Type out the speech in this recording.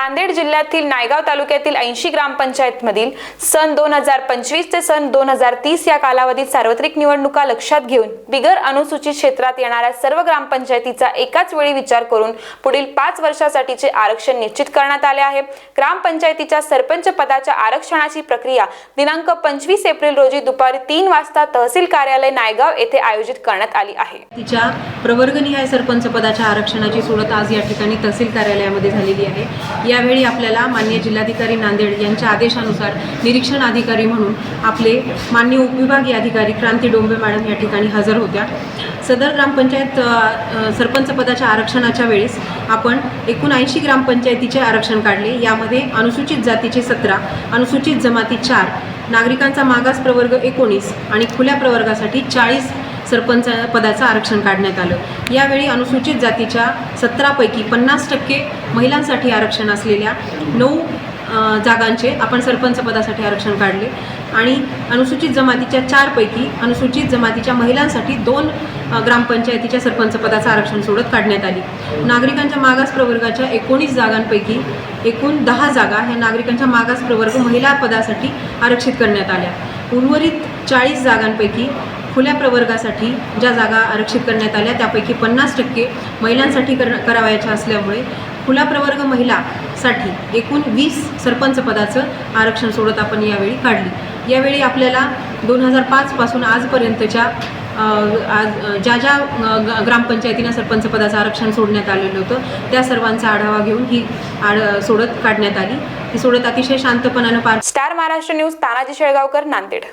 नांदेड जिल्ह्यातील नायगाव तालुक्यातील ऐंशी ग्रामपंचायतमधील सन दोन हजार पंचवीस ते सन दोन हजार तीस या कालावधीत सार्वत्रिक निवडणुका लक्षात घेऊन बिगर अनुसूचित क्षेत्रात येणाऱ्या सर्व ग्रामपंचायतीचा एकाच वेळी विचार करून पुढील पाच वर्षासाठीचे आरक्षण निश्चित करण्यात आले आहे. ग्रामपंचायतीच्या सरपंच पदाच्या आरक्षणाची प्रक्रिया दिनांक पंचवीस एप्रिल रोजी दुपारी तीन वाजता तहसील कार्यालय नायगाव येथे आयोजित करण्यात आली आहे. तिच्या प्रवर्गनिहाय सरपंच पदाच्या आरक्षणाची सोडत आज या ठिकाणी तहसील कार्यालयामध्ये झालेली आहे. यावेळी आपल्याला मान्य जिल्हाधिकारी नांदेड यांच्या आदेशानुसार निरीक्षण अधिकारी म्हणून आपले मान्य उपविभागीय अधिकारी क्रांती डोंबे मॅडम या ठिकाणी हजर होत्या. सदर ग्रामपंचायत सरपंचपदाच्या सरपंच पदाच्या आरक्षणाच्या वेळेस आपण एकूण ऐंशी ग्रामपंचायतीचे आरक्षण काढले. यामध्ये अनुसूचित जातीचे सतरा अनुसूचित जमाती चार नागरिकांचा मागास प्रवर्ग एकोणीस आणि खुल्या प्रवर्गासाठी चाळीस सरपंच पदाचं आरक्षण काढण्यात आलं. यावेळी अनुसूचित जातीच्या सतरापैकी पन्नास टक्के महिलांसाठी आरक्षण असलेल्या नऊ जागांचे आपण सरपंच पदासाठी आरक्षण काढले. आणि अनुसूचित जमातीच्या चारपैकी अनुसूचित जमातीच्या महिलांसाठी दोन ग्रामपंचायतीच्या सरपंच पदाचं आरक्षण सोडत काढण्यात आली. नागरिकांच्या मागास प्रवर्गाच्या एकोणीस जागांपैकी एकूण दहा जागा ह्या नागरिकांच्या मागास प्रवर्ग महिला पदासाठी आरक्षित करण्यात आल्या. उर्वरित चाळीस जागांपैकी खुल्या प्रवर्गासाठी ज्या जागा आरक्षित करण्यात आल्या त्यापैकी पन्नास टक्के महिलांसाठी कर करावयाच्या असल्यामुळे खुला प्रवर्ग महिलासाठी एकूण वीस सरपंच पदाचं आरक्षण सोडत आपण यावेळी काढली. यावेळी आपल्याला दोन हजार पाचपासून आजपर्यंतच्या आज ज्या ज्या ग्रामपंचायतीनं ग- सरपंच पदाचं आरक्षण सोडण्यात आलेलं होतं त्या सर्वांचा आढावा घेऊन ही आड सोडत काढण्यात आली. ही सोडत अतिशय शांतपणानं पार स्टार महाराष्ट्र न्यूज तानाजी शेळगावकर नांदेड.